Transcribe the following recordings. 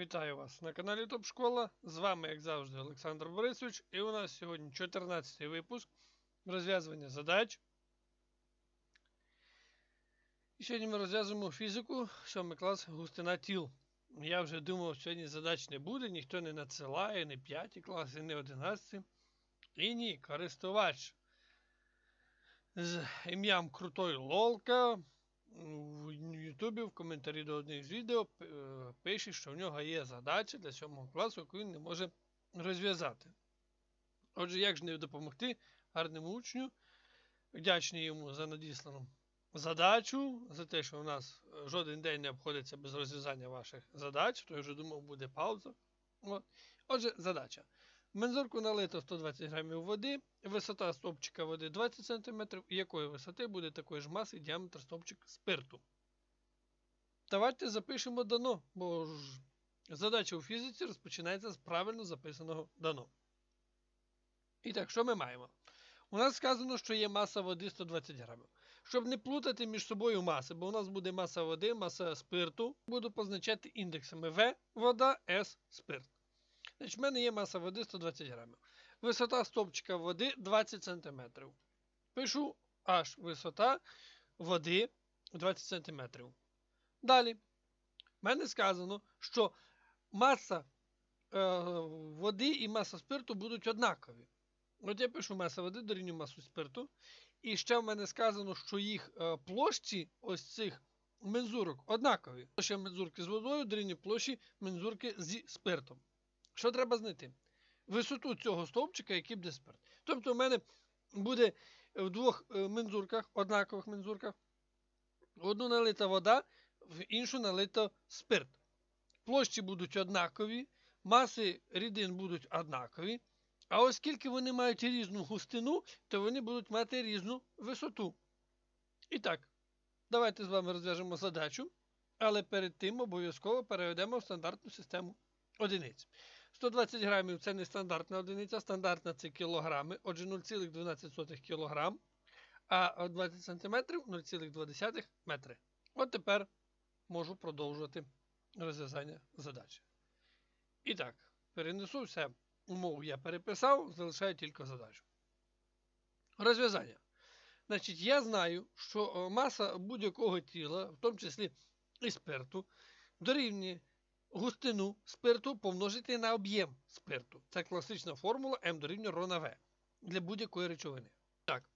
Вітаю вас на каналі Топ Школа. З вами, як завжди, Олександр Борисович, і у нас сьогодні 14 випуск розв'язування задач. І сьогодні ми розв'язуємо фізику, 7 клас густина тіл. Я вже думав, сьогодні задач не буде, ніхто не надсилає, не 5 класи, не 11. І ні, користувач з ім'ям Крутой Лолка в Ютубі в коментарі до одних з відео е, пише, що в нього є задача для 7 класу, яку він не може розв'язати. Отже, як ж не допомогти гарному учню, вдячний йому за надіслану задачу, за те, що у нас е, жоден день не обходиться без розв'язання ваших задач, то я вже думав, буде пауза. От. Отже, задача. Мензурку налито 120 грамів води, висота стовпчика води 20 см, і якої висоти буде такої ж маси діаметр стовпчик спирту. Давайте запишемо дано, бо ж задача у фізиці розпочинається з правильно записаного дано. І так, що ми маємо? У нас сказано, що є маса води 120 грамів. Щоб не плутати між собою маси, бо у нас буде маса води, маса спирту, буду позначати індексами В вода, С спирт. Значить, в мене є маса води 120 грамів. Висота стовпчика води 20 см. Пишу H висота води 20 см. Далі. В мене сказано, що маса е, води і маса спирту будуть однакові. От я пишу маса води дорівнює масу спирту. І ще в мене сказано, що їх е, площі ось цих мензурок однакові. Площа мензурки з водою дорівнює площі мензурки зі спиртом. Що треба знайти? Висоту цього стовпчика, який буде спирт. Тобто, у мене буде в двох е, мензурках, однакових мензурках, в одну налита вода, в іншу налита спирт. Площі будуть однакові, маси рідин будуть однакові. А оскільки вони мають різну густину, то вони будуть мати різну висоту. І так, давайте з вами розв'яжемо задачу, але перед тим обов'язково переведемо в стандартну систему одиниць. 120 грамів це не стандартна одиниця, стандартна це кілограми, отже 0,12 кг, а 20 см 0,2 метри. От тепер можу продовжувати розв'язання задачі. І так, перенесу все. Умову я переписав, залишаю тільки задачу. Розв'язання. Значить, я знаю, що маса будь-якого тіла, в тому числі і спирту, дорівнює густину спирту помножити на об'єм спирту. Це класична формула М дорівнює ρ на В для будь-якої речовини. Так,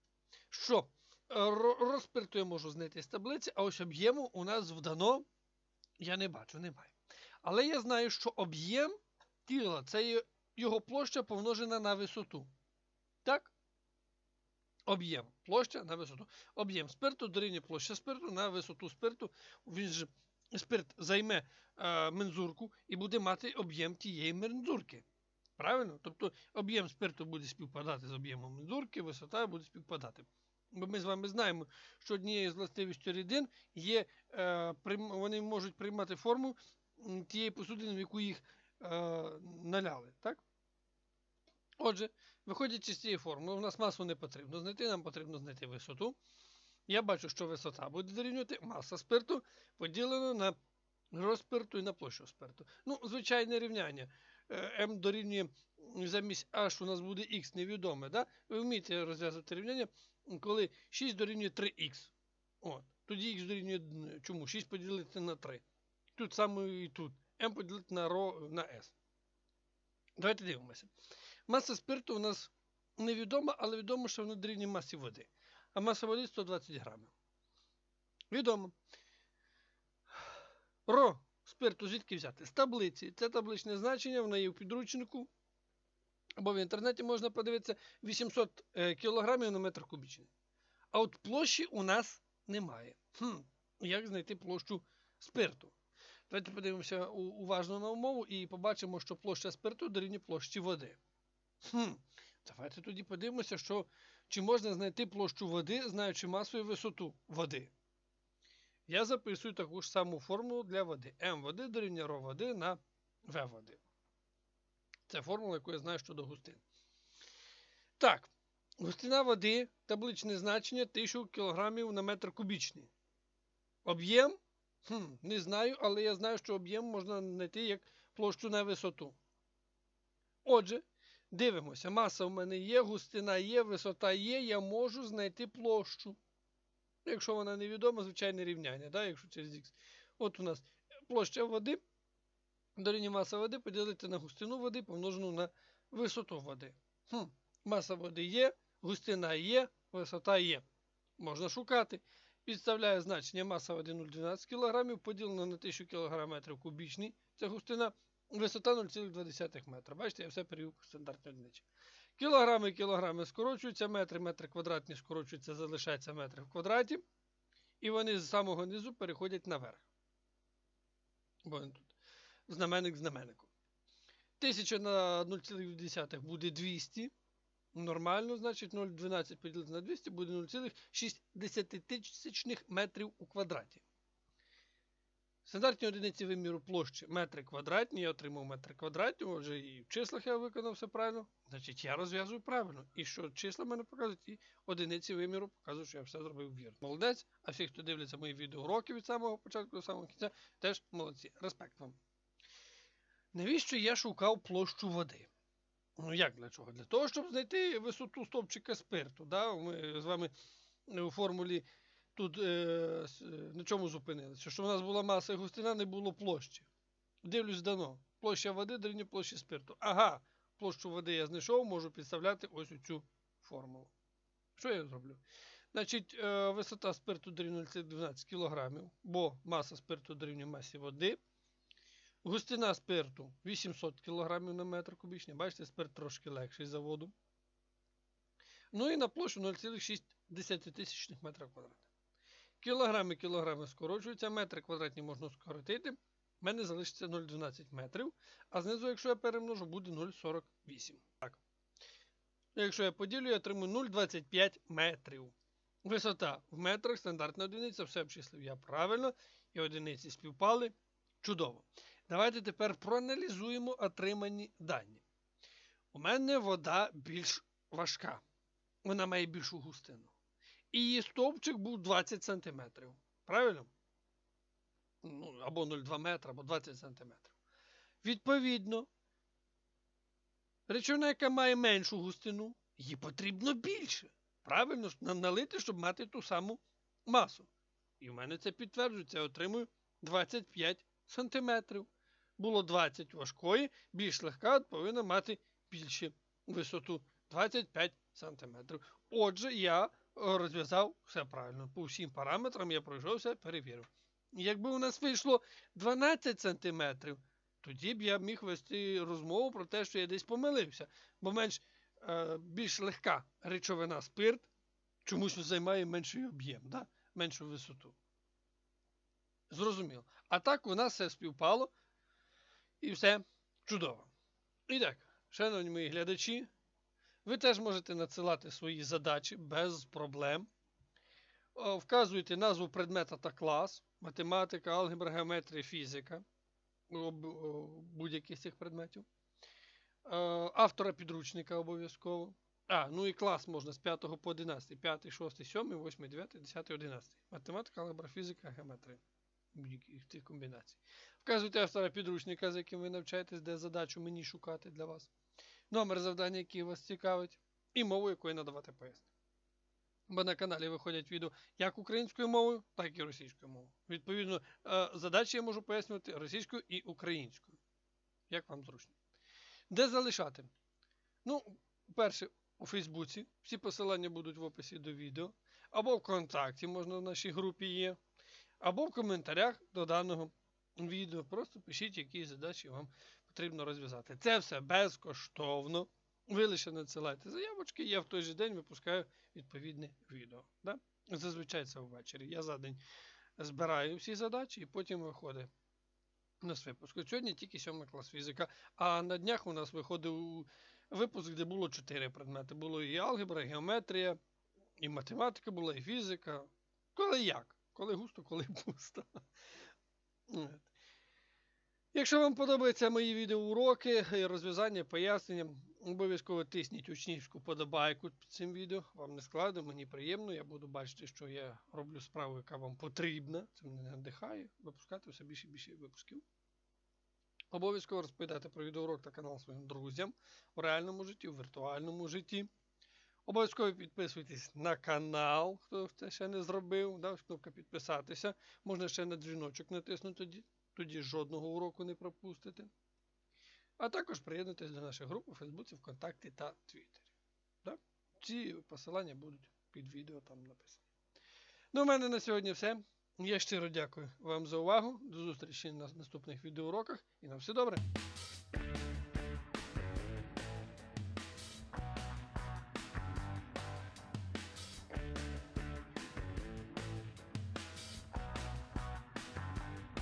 що е, розпирту я можу знайти з таблиці, а ось об'єму у нас вдано я не бачу, немає. Але я знаю, що об'єм тіла це його площа помножена на висоту. Так? Об'єм. Площа на висоту. Об'єм спирту дорівнює площа спирту на висоту спирту. Він же спирт займе е, мензурку і буде мати об'єм тієї мензурки. Правильно? Тобто об'єм спирту буде співпадати з об'ємом мензурки, висота буде співпадати. Бо ми з вами знаємо, що однією з властивістю рідин є, е, прийм- вони можуть приймати форму тієї посудини, в яку їх е, наляли. Так? Отже, виходячи з цієї формули, у нас масу не потрібно знайти, нам потрібно знайти висоту. Я бачу, що висота буде дорівнювати маса спирту поділено на розпирту і на площу спирту. Ну, звичайне рівняння. Е, М дорівнює замість H у нас буде Х невідоме. Да? Ви вмієте розв'язувати рівняння, коли 6 дорівнює 3х. От. Тоді х дорівнює чому? 6 поділити на 3. Тут саме і тут. М поділити на ρ на S. Давайте дивимося. Маса спирту у нас невідома, але відомо, що вона дорівнює масі води. А маса води 120 грамів. Відомо. Ро спирту звідки взяти? З таблиці. Це табличне значення, в неї в підручнику. Або в інтернеті можна подивитися 800 е, кілограмів на метр кубічний. А от площі у нас немає. Хм, Як знайти площу спирту? Давайте подивимося уважно на умову і побачимо, що площа спирту дорівнює площі води. Хм, Давайте тоді подивимося, що, чи можна знайти площу води, знаючи масу і висоту води. Я записую таку ж саму формулу для води. М води дорівнює ρ води на В води. Це формула, яку я знаю щодо густин. Так, густина води, табличне значення 1000 кг на метр кубічний. Об'єм? Хм, не знаю, але я знаю, що об'єм можна знайти як площу на висоту. Отже, дивимося, маса в мене є, густина є, висота є, я можу знайти площу. Якщо вона невідома, звичайне рівняння, да, якщо через х. От у нас площа води, дорівнює маса води поділити на густину води, помножену на висоту води. Хм, Маса води є, густина є, висота є. Можна шукати. Підставляє значення маса води 0,12 кг, поділено на 1000 кг кубічний. Це густина, висота 0,2 метра. Бачите, я все перевів по стандартній одиниці. Кілограми, кілограми скорочуються, метри, метри квадратні скорочуються, залишаються метри в квадраті. І вони з самого низу переходять наверх. Бо він тут знаменник знаменнику. 1000 на 0,2 буде 200. Нормально, значить 0,12 поділити на 200 буде 0,6 метрів у квадраті. Стандартні одиниці виміру площі метри квадратні, я отримав метри квадратні, отже, і в числах я виконав все правильно. Значить, я розв'язую правильно. І що числа мене показують, і одиниці виміру показують, що я все зробив вірно. Молодець. А всі, хто дивляться мої відеоуроки від самого початку до самого кінця, теж молодці. Респект вам. Навіщо я шукав площу води? Ну, як для чого? Для того, щоб знайти висоту стовпчика спирту. Да? Ми з вами у формулі тут е, е, на чому зупинилися? Що в нас була маса і густина, не було площі. Дивлюсь дано. Площа води дорівнює площі спирту. Ага, площу води я знайшов, можу підставляти ось у цю формулу. Що я зроблю? Значить, е, висота спирту дорівнює 0,12 кг, бо маса спирту дорівнює масі води. Густина спирту 800 кг на метр кубічний. Бачите, спирт трошки легший за воду. Ну і на площу 0,6 тисячних метрів квадратних. Кілограми, кілограми скорочуються, метри квадратні можна скоротити. У мене залишиться 0,12 метрів, а знизу, якщо я перемножу, буде 0,48. Так. Якщо я поділю, я отримую 0,25 метрів. Висота в метрах, стандартна одиниця, все обчислив я правильно, і одиниці співпали. Чудово. Давайте тепер проаналізуємо отримані дані. У мене вода більш важка. Вона має більшу густину. І її стовпчик був 20 см. Правильно? Ну, або 0,2 метра, або 20 см. Відповідно, речовина, яка має меншу густину, їй потрібно більше. Правильно нам налити, щоб мати ту саму масу. І в мене це підтверджується, я отримую 25 см. Було 20 важкої, більш легка повинна мати більшу висоту 25 см. Отже, я розв'язав все правильно. По всім параметрам я пройшовся, перевірив. Якби у нас вийшло 12 см, тоді б я міг вести розмову про те, що я десь помилився. Бо менш, е, більш легка речовина спирт чомусь займає менший об'єм, да? меншу висоту. Зрозуміло. А так у нас все співпало. І все чудово. І так, шановні мої глядачі, ви теж можете надсилати свої задачі без проблем. Вказуйте назву предмета та клас, математика, алгебра, геометрія, фізика будь-яких з цих предметів. Е, Автора підручника обов'язково. А, ну і клас можна з 5 по 11, 5, 6, 7, 8, 9, 10, 11. Математика, алгебра, фізика, геометрія. Будь-яких цих комбінацій. Вказуйте автора підручника, з яким ви навчаєтесь, де задачу мені шукати для вас. Номер завдання, який вас цікавить, і мову, якою надавати пояснення. Бо на каналі виходять відео як українською мовою, так і російською мовою. Відповідно, е, задачі я можу пояснювати російською і українською. Як вам зручно. Де залишати? Ну, перше, у Фейсбуці. Всі посилання будуть в описі до відео. Або ВКонтакті можна в нашій групі є. Або в коментарях до даного відео. Просто пишіть, які задачі вам потрібно розв'язати. Це все безкоштовно. Ви лише надсилайте заявочки, я в той же день випускаю відповідне відео. Да? Зазвичай це ввечері. Я за день збираю всі задачі і потім виходить у нас випуск. Сьогодні тільки 7 клас фізика, а на днях у нас виходив випуск, де було 4 предмети. Було і алгебра, і геометрія, і математика була, і фізика. Коли як? Коли густо, коли пусто. Якщо вам подобаються мої відеоуроки, і розв'язання, пояснення, обов'язково тисніть учнівську подобайку під цим відео. Вам не складно, мені приємно. Я буду бачити, що я роблю справу, яка вам потрібна. Це мене надихає випускати все більше і більше випусків. Обов'язково розповідайте про відеоурок та канал своїм друзям у реальному житті, у віртуальному житті. Обов'язково підписуйтесь на канал, хто це ще не зробив. Да, кнопка підписатися. Можна ще на дзвіночок натиснути, тоді, жодного уроку не пропустите. А також приєднуйтесь до наших груп у Фейсбуці, ВКонтакті та Твіттері. Да? Ці посилання будуть під відео там написані. Ну, у мене на сьогодні все. Я щиро дякую вам за увагу. До зустрічі на наступних відеоуроках і на все добре.